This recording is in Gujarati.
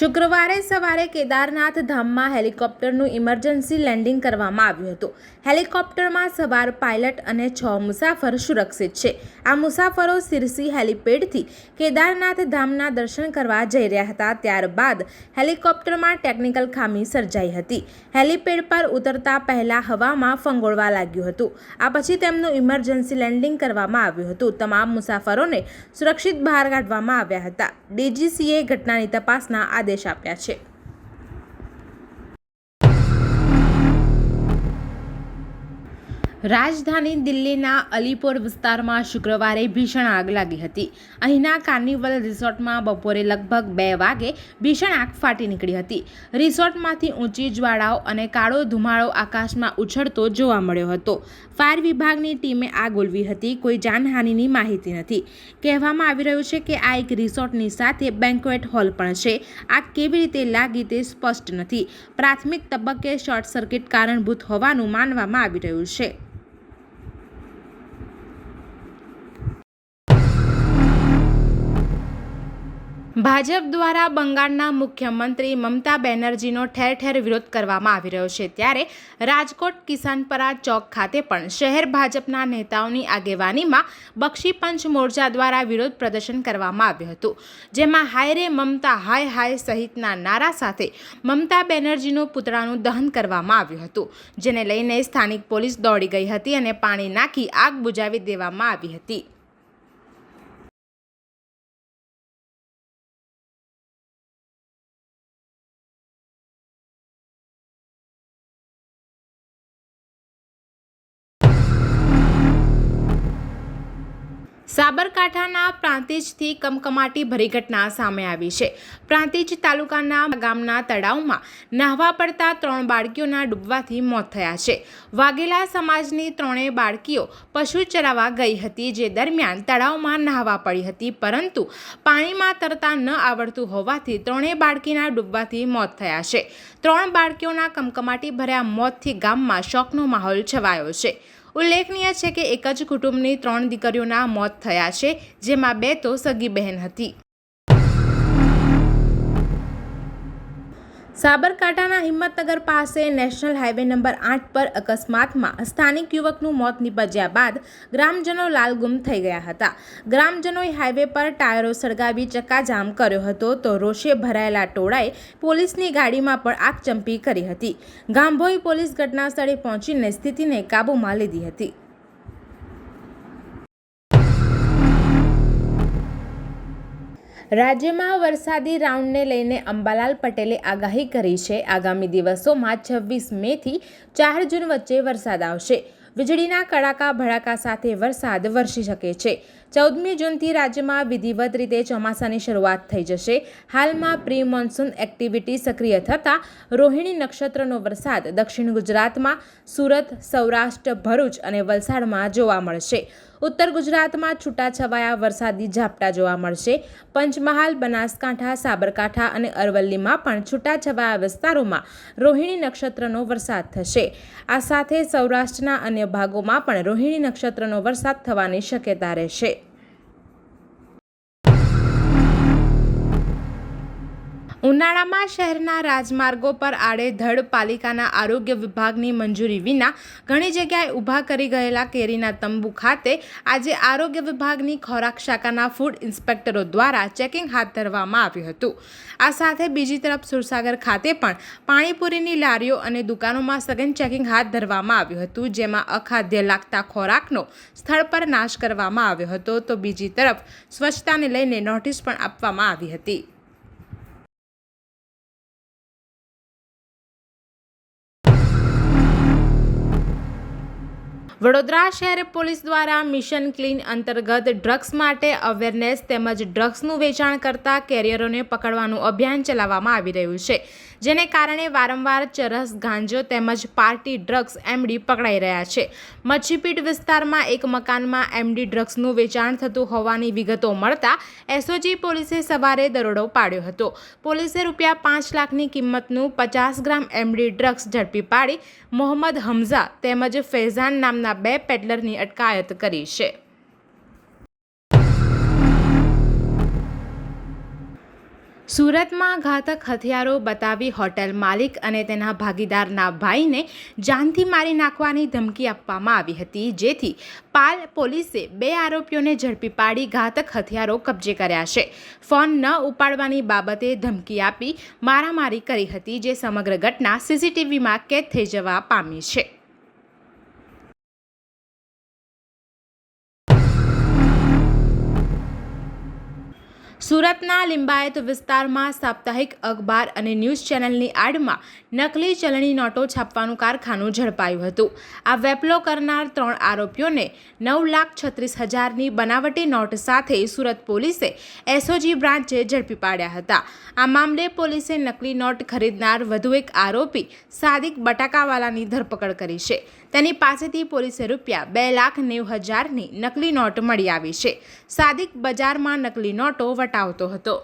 શુક્રવારે સવારે કેદારનાથ ધામમાં હેલિકોપ્ટરનું ઇમરજન્સી લેન્ડિંગ કરવામાં આવ્યું હતું. હેલિકોપ્ટરમાં સવાર પાયલટ અને છ મુસાફર સુરક્ષિત છે. આ મુસાફરો સિરસી હેલિપેડથી કેદારનાથ ધામના દર્શન કરવા જઈ રહ્યા હતા. ત્યારબાદ હેલિકોપ્ટરમાં ટેકનિકલ ખામી સર્જાઈ હતી. હેલિપેડ પર ઉતરતા પહેલાં હવામાં ફંગોળવા લાગ્યું હતું. આ પછી તેમનું ઇમરજન્સી લેન્ડિંગ કરવામાં આવ્યું હતું. તમામ મુસાફરોને સુરક્ષિત બહાર કાઢવામાં આવ્યા હતા. ડીજીસીએ ઘટનાની તપાસના આદેશ આપ્યા છે. રાજધાની દિલ્હીના અલીપોર વિસ્તારમાં શુક્રવારે ભીષણ આગ લાગી હતી. અહીંના કાર્નિવલ રિસોર્ટમાં બપોરે લગભગ બે વાગે ભીષણ આગ ફાટી નીકળી હતી. રિસોર્ટમાંથી ઊંચી જ્વાળાઓ અને કાળો ધુમાડો આકાશમાં ઉછળતો જોવા મળ્યો હતો. ફાયર વિભાગની ટીમે આગ ઓલવી હતી, કોઈ જાનહાનિની માહિતી નથી. કહેવામાં આવી રહ્યું છે કે આ એક રિસોર્ટની સાથે બેન્ક્વેટ હોલ પણ છે. આગ કેવી રીતે લાગી તે સ્પષ્ટ નથી. પ્રાથમિક તબક્કે શોર્ટ સર્કિટ કારણભૂત હોવાનું માનવામાં આવી રહ્યું છે. ભાજપ દ્વારા બંગાળના મુખ્યમંત્રી મમતા બેનર્જીનો ઠેર ઠેર વિરોધ કરવામાં આવી રહ્યો છે ત્યારે રાજકોટ કિસાનપરા ચોક ખાતે પણ શહેર ભાજપના નેતાઓની આગેવાનીમાં બક્ષી પંચ મોરચા દ્વારા વિરોધ પ્રદર્શન કરવામાં આવ્યું હતું, જેમાં હાય રે મમતા, હાય હાય સહિતના નારા સાથે મમતા બેનર્જીનું પુતળાનું દહન કરવામાં આવ્યું હતું, જેને લઈને સ્થાનિક પોલીસ દોડી ગઈ હતી અને પાણી નાખી આગ બુજાવી દેવામાં આવી હતી. સાબરકાંઠાના પ્રાંતિજથી કમકમાટી ભરી ઘટના સામે આવી છે. પ્રાંતિજ તાલુકાના ગામના તળાવમાં નાહવા પડતા ત્રણ બાળકીઓના ડૂબવાથી મોત થયા છે. વાઘેલા સમાજની ત્રણેય બાળકીઓ પશુ ચરાવવા ગઈ હતી, જે દરમિયાન તળાવમાં નાહવા પડી હતી, પરંતુ પાણીમાં તરતા ન આવડતું હોવાથી ત્રણેય બાળકીના ડૂબવાથી મોત થયા છે. ત્રણ બાળકીઓના કમકમાટી ભર્યા મોતથી ગામમાં શોકનો માહોલ છવાયો છે. ઉલ્લેખનીય છે કે એક જ કુટુંબની ત્રણ દીકરીઓના મોત થયા છે, જેમાં બે તો સગી બહેન હતી. સાબરકાંઠાના હિંમતનગર પાસે નેશનલ હાઈવે નંબર આઠ પર અકસ્માતમાં સ્થાનિક યુવકનું મોત નીપજ્યા બાદ ગ્રામજનો લાલગુમ થઈ ગયા હતા. ગ્રામજનોએ હાઈવે પર ટાયરો સળગાવી ચક્કાજામ કર્યો હતો તો રોષે ભરાયેલા ટોળાએ પોલીસની ગાડીમાં પણ આગચંપી કરી હતી. ગાંભોઈ પોલીસ ઘટનાસ્થળે પહોંચીને સ્થિતિને કાબૂમાં લીધી હતી. રાજ્યમાં વરસાદી રાઉન્ડને લઈને અંબાલાલ પટેલે આગાહી કરી છે. આગામી દિવસોમાં છવ્વીસ મેથી ચાર જૂન વચ્ચે વરસાદ આવશે. વીજળીના કડાકા ભડાકા સાથે વરસાદ વરસી શકે છે. ચૌદમી જૂનથી રાજ્યમાં વિધિવત રીતે ચોમાસાની શરૂઆત થઈ જશે. હાલમાં પ્રી મોન્સૂન એક્ટિવિટી સક્રિય થતાં રોહિણી નક્ષત્રનો વરસાદ દક્ષિણ ગુજરાતમાં, સુરત, સૌરાષ્ટ્ર, ભરૂચ અને વલસાડમાં જોવા મળશે. ઉત્તર ગુજરાતમાં છૂટાછવાયા વરસાદી ઝાપટા જોવા મળશે. પંચમહાલ, બનાસકાંઠા, સાબરકાંઠા અને અરવલ્લીમાં પણ છૂટાછવાયા વિસ્તારોમાં રોહિણી નક્ષત્રનો વરસાદ થશે. આ સાથે સૌરાષ્ટ્રના અન્ય ભાગોમાં પણ રોહિણી નક્ષત્રનો વરસાદ થવાની શક્યતા રહેશે. ઉનાળામાં શહેરના રાજમાર્ગો પર આડેધડ પાલિકાના આરોગ્ય વિભાગની મંજૂરી વિના ઘણી જગ્યાએ ઊભા કરી ગયેલા કેરીના તંબુ ખાતે આજે આરોગ્ય વિભાગની ખોરાક શાખાના ફૂડ ઇન્સ્પેક્ટરો દ્વારા ચેકિંગ હાથ ધરવામાં આવ્યું હતું. આ સાથે બીજી તરફ સુરસાગર ખાતે પણ પાણીપુરીની લારીઓ અને દુકાનોમાં સઘન ચેકિંગ હાથ ધરવામાં આવ્યું હતું, જેમાં અખાદ્ય લાગતા ખોરાકનો સ્થળ પર નાશ કરવામાં આવ્યો હતો. તો બીજી તરફ સ્વચ્છતાને લઈને નોટિસ પણ આપવામાં આવી હતી. વડોદરા શહેર પોલીસ દ્વારા મિશન ક્લીન અંતર્ગત ડ્રગ્સ માટે અવેરનેસ તેમજ ડ્રગ્સનું વેચાણ કરતા કેરિયરોને પકડવાનું અભિયાન ચલાવવામાં આવી રહ્યું છે. જેને કારણે વારંવાર ચરસ, ગાંજો તેમજ પાર્ટી ડ્રગ્સ એમડી પકડાઈ રહ્યા છે. મચ્છીપીટ વિસ્તારમાં એક મકાનમાં એમડી ડ્રગ્સનું વેચાણ થતું હોવાની વિગતો મળતા એસઓજી પોલીસે સવારે દરોડો પાડ્યો હતો. પોલીસે રૂપિયા પાંચ લાખની કિંમતનું પચાસ ગ્રામ એમડી ડ્રગ્સ ઝડપી પાડી મોહમ્મદ હમઝા તેમજ ફૈઝાન નામના બે પેડલરની અટકાયત કરી છે. સુરતમાં ઘાતક હથિયારો બતાવી હોટેલ માલિક અને તેના ભાગીદારના ભાઈને જાનથી મારી નાખવાની ધમકી આપવામાં આવી હતી. જેથી પાલ પોલીસે બે આરોપીઓને ઝડપી પાડી ઘાતક હથિયારો કબજે કર્યા છે. ફોન ન ઉપાડવાની બાબતે ધમકી આપી મારામારી કરી હતી, જે સમગ્ર ઘટના સીસીટીવીમાં કેદ થઈ જવા પામી છે. સુરતના લિંબાયત વિસ્તારમાં સાપ્તાહિક અખબાર અને ન્યૂઝ ચેનલની આડમાં નકલી ચલણી નોટો છાપવાનું કારખાનું ઝડપાયું હતું. આ વેપલો કરનાર ત્રણ આરોપીઓને નવ લાખ છત્રીસ હજારની બનાવટી નોટ સાથે સુરત પોલીસે એસઓજી બ્રાન્ચે ઝડપી પાડ્યા હતા. આ મામલે પોલીસે નકલી નોટ ખરીદનાર વધુ એક આરોપી સાદિક બટાકાવાલાની ધરપકડ કરી છે. તેની પાસેથી પોલીસે રૂપિયા બે લાખ નેવું હજારની નકલી નોટ મળી આવી છે. સાદિક બજારમાં નકલી નોટો વટાવતો હતો.